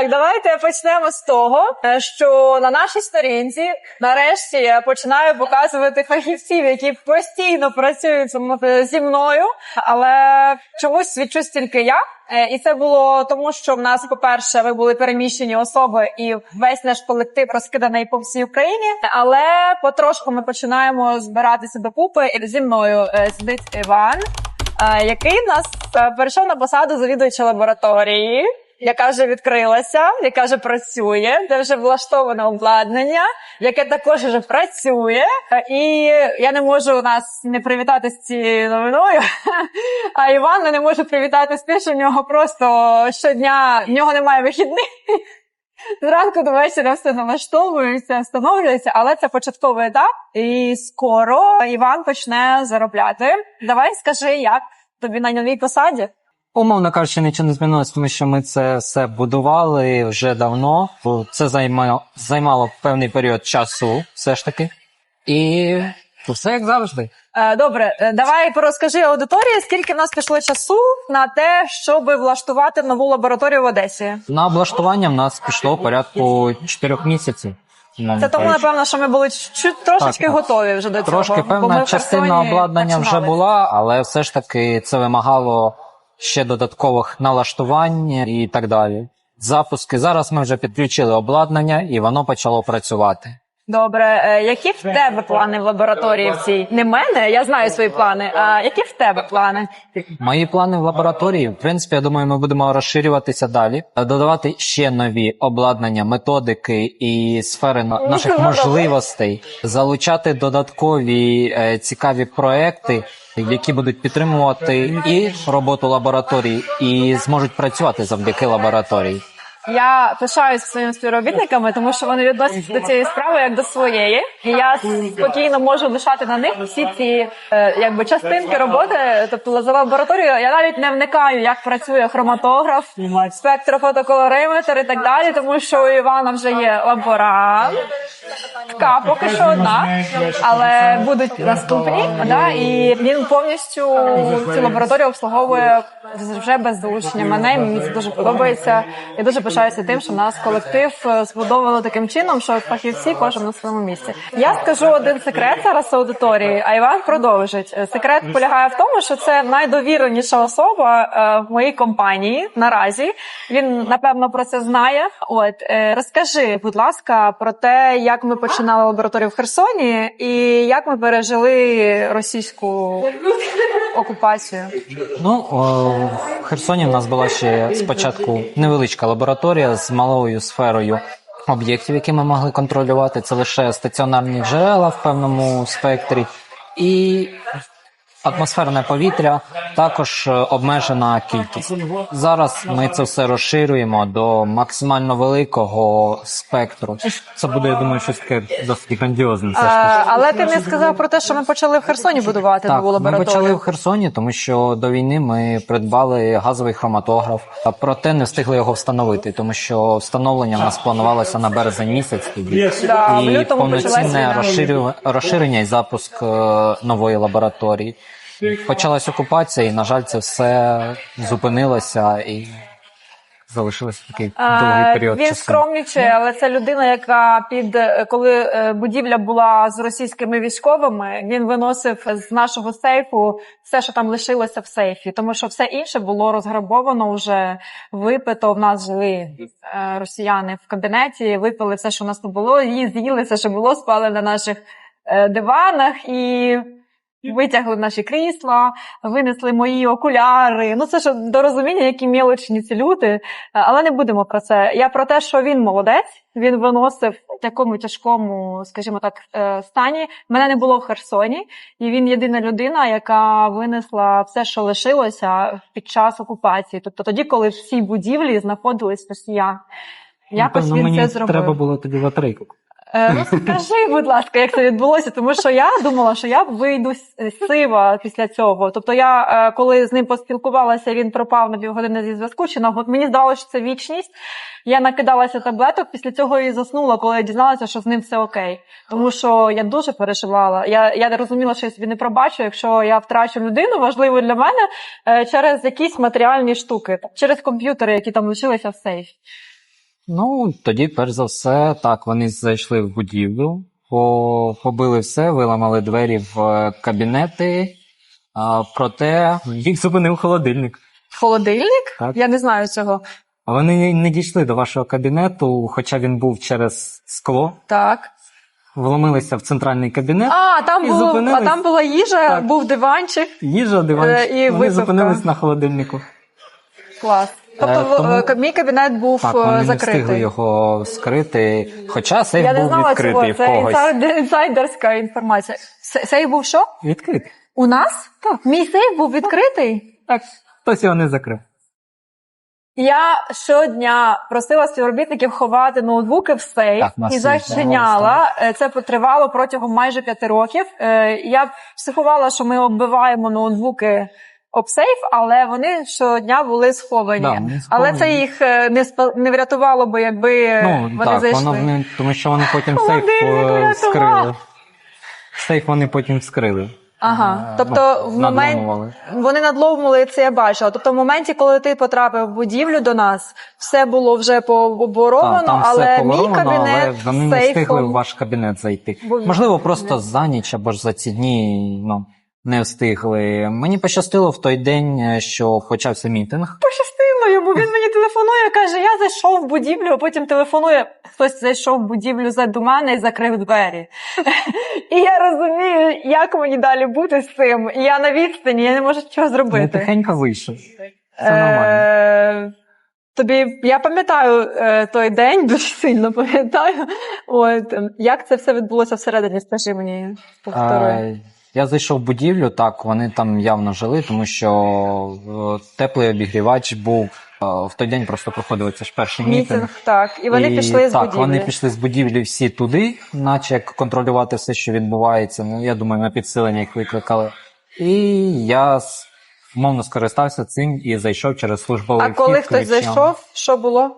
Так, давайте почнемо з того, е, що на нашій сторінці нарешті я починаю показувати фахівців, які постійно працюють зі- зі мною, але чомусь свідчусь тільки я. Е, І це було тому, що в нас, по-перше, ви були переміщені особи, і весь наш колектив розкиданий по всій Україні. Але потрошку ми починаємо збиратися до купи. І зі мною е, сидить Іван, е, який нас е, перейшов на посаду завідувача лабораторії яка вже відкрилася, яка вже працює, де вже влаштоване обладнання, яке також вже працює. І я не можу нас не привітати з цією новиною. А Іван не може привітати з тим, що в нього просто щодня в нього немає вихідних. Зранку до вечора все налаштовується, встановлюється, але це початковий етап. І скоро Іван почне заробляти. Давай скажи, як тобі на новій посаді? Умовно кажучи, нічого не змінилось, тому що ми це все будували вже давно. Це займало, займало певний період часу, все ж таки. І все як завжди. Е, Добре, е, давай порозкажи аудиторії, скільки в нас пішло часу на те, щоб влаштувати нову лабораторію в Одесі. На облаштування в нас пішло порядку 4 місяців. умовно Це тому, напевно, що ми були чуть трошечки Так, так. готові вже до цього. Трошки бо ми певна в частина Херсоні обладнання вже починали. була, але все ж таки це вимагало ще додаткових налаштувань і так далі. Запуски. Зараз ми вже підключили обладнання і воно почало працювати. Добре, е, які в тебе плани в лабораторії в цій? Не мене, я знаю свої плани. А які в тебе плани? Мої плани в лабораторії, в принципі, я думаю, ми будемо розширюватися далі, додавати ще нові обладнання, методики і сфери на- наших можливостей, залучати додаткові е, цікаві проекти, які будуть підтримувати і роботу лабораторії, і зможуть працювати завдяки лабораторії. Я пишаюся своїми співробітниками, тому що вони відносяться до цієї справи як до своєї, і я спокійно можу лишати на них всі ці е, якби частинки роботи. Тобто за лабораторію я навіть не вникаю, як працює хроматограф, спектрофотоколориметр і так далі, тому що у Івана вже є лаборант. Така поки що одна, але будуть наступні. Да, і він повністю цю лабораторію обслуговує вже без учня. Мене мені це дуже подобається. Я дуже пишаюся тим, що нас колектив збудовано таким чином, що фахівці кожен на своєму місці. Я скажу один секрет зараз аудиторії, а Іван продовжить. Секрет полягає в тому, що це найдовіреніша особа е, в моїй компанії наразі. Він напевно про це знає. От е, розкажи, будь ласка, про те, як ми починали лабораторію в Херсоні і як ми пережили російську окупацію. Ну, о, в Херсоні в нас була ще спочатку невеличка лабораторія з малою сферою об'єктів, які ми могли контролювати. Це лише стаціонарні джерела в певному спектрі і атмосферне повітря, також е, обмежена кількість. Зараз ми це все розширюємо до максимально великого спектру. Це буде, я думаю, щось таке досить грандіозне. все ж. Але ти не сказав про те, що ми почали в Херсоні будувати Так, нову ми почали в Херсоні, тому що до війни ми придбали газовий хроматограф, а проте не встигли його встановити, тому що встановлення в нас планувалося на березень місяць тоді. Да, і повноцінне розширення і запуск е, нової лабораторії. Почалась окупація, і на жаль, це все зупинилося і залишилося такий довгий період Він часу. скромнічає, але це людина, яка під коли е, будівля була з російськими військовими, він виносив з нашого сейфу все, що там лишилося в сейфі, тому що все інше було розграбовано вже випито. В нас жили е, росіяни в кабінеті, випили все, що у нас тут було, і з'їли все, що було, спали на наших е, диванах і. Витягли наші крісла, винесли мої окуляри. Ну це ж до розуміння, які мілочні ці люди. Але не будемо про це. Я про те, що він молодець. Він виносив в такому тяжкому, скажімо так, е, стані. Мене не було в Херсоні, і він єдина людина, яка винесла все, що лишилося під час окупації. Тобто тоді, коли в цій будівлі знаходились росіян. Якось Напевно, він мені це зробив. треба було тоді батарейку. Е, Розкажи, будь ласка, як це відбулося, тому що я думала, що я вийду с- сива після цього. Тобто, я е, коли з ним поспілкувалася, він пропав на півгодини зі зв'язку. Чи на мені здалося, що це вічність. Я накидалася таблеток. Після цього і заснула, коли я дізналася, що з ним все окей. Тому що я дуже переживала. Я, я розуміла, що я собі не пробачу, якщо я втрачу людину важливу для мене е, через якісь матеріальні штуки, через комп'ютери, які там лишилися в сейфі. Ну, тоді, перш за все, так, вони зайшли в будівлю, побили все, виламали двері в е, кабінети, а, проте їх зупинив холодильник. Холодильник? Так. Я не знаю цього. А Вони не дійшли до вашого кабінету, хоча він був через скло, Так. вломилися в центральний кабінет. А, там І було, зупинились. а там була їжа, Так. був диванчик. Їжа, диванчик. Е, і вони випивка. зупинились на холодильнику. Клас. Тобто Е, тому- е, мій кабінет був Так, е, вони не закритий. встигли його скрити, хоча сейф Я не був знала відкритий цього. в Це когось. інсайд- інсайдерська інформація. Сейф був що? Відкритий. У нас? Так. Мій сейф був відкритий? Так, хтось його не закрив. Я щодня просила співробітників ховати ноутбуки в сейф Так, і зачиняла. Це потривало протягом майже п'яти років. Я психувала, що ми оббиваємо ноутбуки об сейф, але вони щодня були сховані. Да, вони але це їх е, не спа- не врятувало, бо якби Ну, вони так, зайшли. воно тому що вони потім сейф вскрили. Сейф вони потім вскрили. Ага, Е, тобто ну, в момент вони надломували це я бачила. Тобто, в моменті, коли ти потрапив в будівлю до нас, все було вже пооборовано, Так, там але мій кабінет але вони з не встигли в ваш кабінет зайти. Бо- Можливо, просто за ніч або ж за ці дні ну, не встигли. Мені пощастило в той день, е, що почався мітинг. Пощастило йому. Він мені телефонує, каже: я зайшов в будівлю, а потім телефонує. Хтось зайшов в будівлю за мене і закрив двері. І я розумію, як мені далі бути з цим. Я на відстані, я не можу нічого зробити. тихенько вийшов. Це нормально. Тобі я пам'ятаю е, той день, дуже сильно пам'ятаю. От як це все відбулося всередині? Скажи мені повтори. Я зайшов в будівлю, так, вони там явно жили, тому що е, теплий обігрівач був. е, В той день просто проходили це ж перший мітинг. Мітинг, так. І вони І пішли з так, будівлі. вони пішли з будівлі всі туди, наче як контролювати все, що відбувається. Ну, я думаю, на підсилення їх викликали. І я умовно скористався цим і зайшов через службовий А коли хтось ключем. зайшов, що було?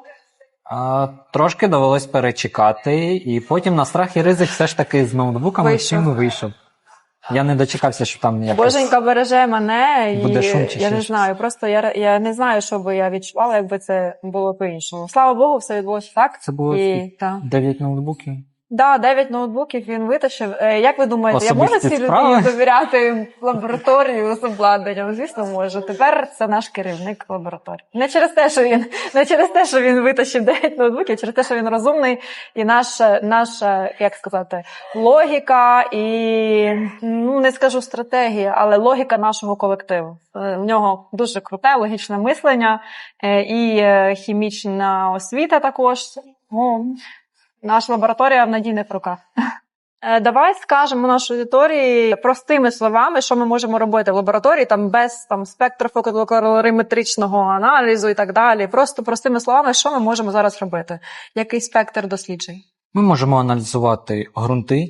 А, трошки довелось перечекати, і потім на страх і ризик все ж таки з ноутбуками Вийшов. всім вийшов. Я не дочекався, що там якось... Боженька береже мене, і Буде шум чи я не щось? знаю. Просто я, я не знаю, що би я відчувала, якби це було по-іншому. Слава Богу, все відбулося так. Це було І, 9 ноутбуків. Да, 9 ноутбуків він витащив. Е, Як ви думаєте, я можу цій людині довіряти лабораторію з обладнанням? Звісно, можу. Тепер це наш керівник лабораторії. Не через те, що він не через те, що він витащив 9 ноутбуків, а через те, що він розумний, і наша, наша, як сказати, логіка і ну не скажу стратегія, але логіка нашого колективу. Е, В нього дуже круте логічне мислення е, і е, хімічна освіта також. Наша лабораторія в надійних руках. Е, Давай скажемо нашій аудиторії простими словами, що ми можемо робити в лабораторії, там без там спектрофотокалориметричного аналізу і так далі. Просто простими словами, що ми можемо зараз робити? Який спектр досліджень? Ми можемо аналізувати ґрунти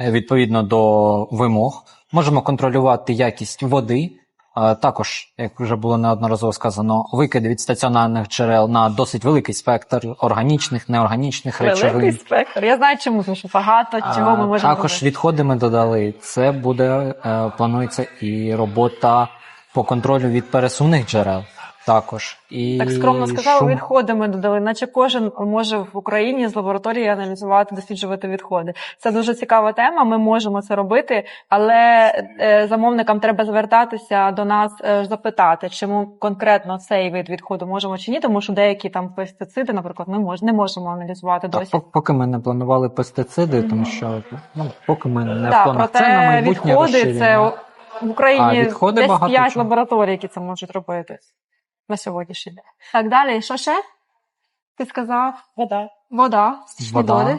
е, відповідно до вимог, можемо контролювати якість води. Також, як вже було неодноразово сказано, викиди від стаціонарних джерел на досить великий спектр органічних, неорганічних Великий спектр. Я знаю, чому тому що багато чого ми можемо Також робити. відходи ми додали. Це буде е, планується і робота по контролю від пересувних джерел. Також і Так скромно сказали, шум. відходи ми додали, наче кожен може в Україні з лабораторії аналізувати, досліджувати відходи. Це дуже цікава тема. Ми можемо це робити, але е, замовникам треба звертатися до нас е, запитати, чи ми конкретно цей вид відходу можемо чи ні, тому що деякі там пестициди, наприклад, ми мож, не можемо аналізувати досі. пок- поки ми не планували пестициди, тому що ну, поки ми не Так, планували. проте Це на майбутнє відходи розширення. це в Україні десь 5 чого. лабораторій, які це можуть робити на сьогоднішній день. Так далі, що ще? Ти сказав? Вода. Вода, стічні Вода, води.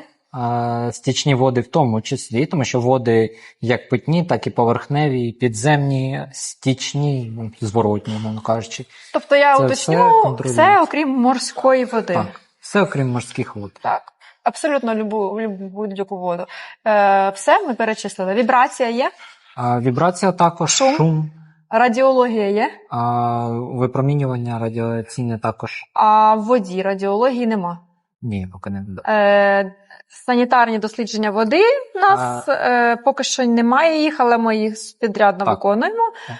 е, стічні води в тому числі, тому що води як питні, так і поверхневі, підземні, стічні, ну, зворотні, мовно кажучи. Тобто я Це уточню все все, окрім морської води. Так, все окрім морських вод. Так. Абсолютно любу, любу будь-яку воду. Е, все ми перечислили. Вібрація є, А, вібрація також, Шум. шум, радіологія є, а, випромінювання радіаційне також. а в воді радіології нема. Ні, поки не. Е, санітарні дослідження води в нас е, поки що немає їх, але ми їх підрядно Так. виконуємо. Так.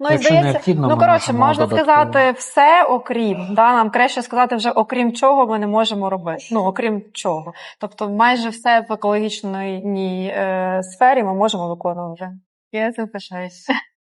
Ну і здається, ну коротше, можна додатково. сказати все окрім. Да? Нам краще сказати вже окрім чого ми не можемо робити. Ну окрім чого. Тобто, майже все в екологічній е, сфері ми можемо виконувати. Я це пишаюся.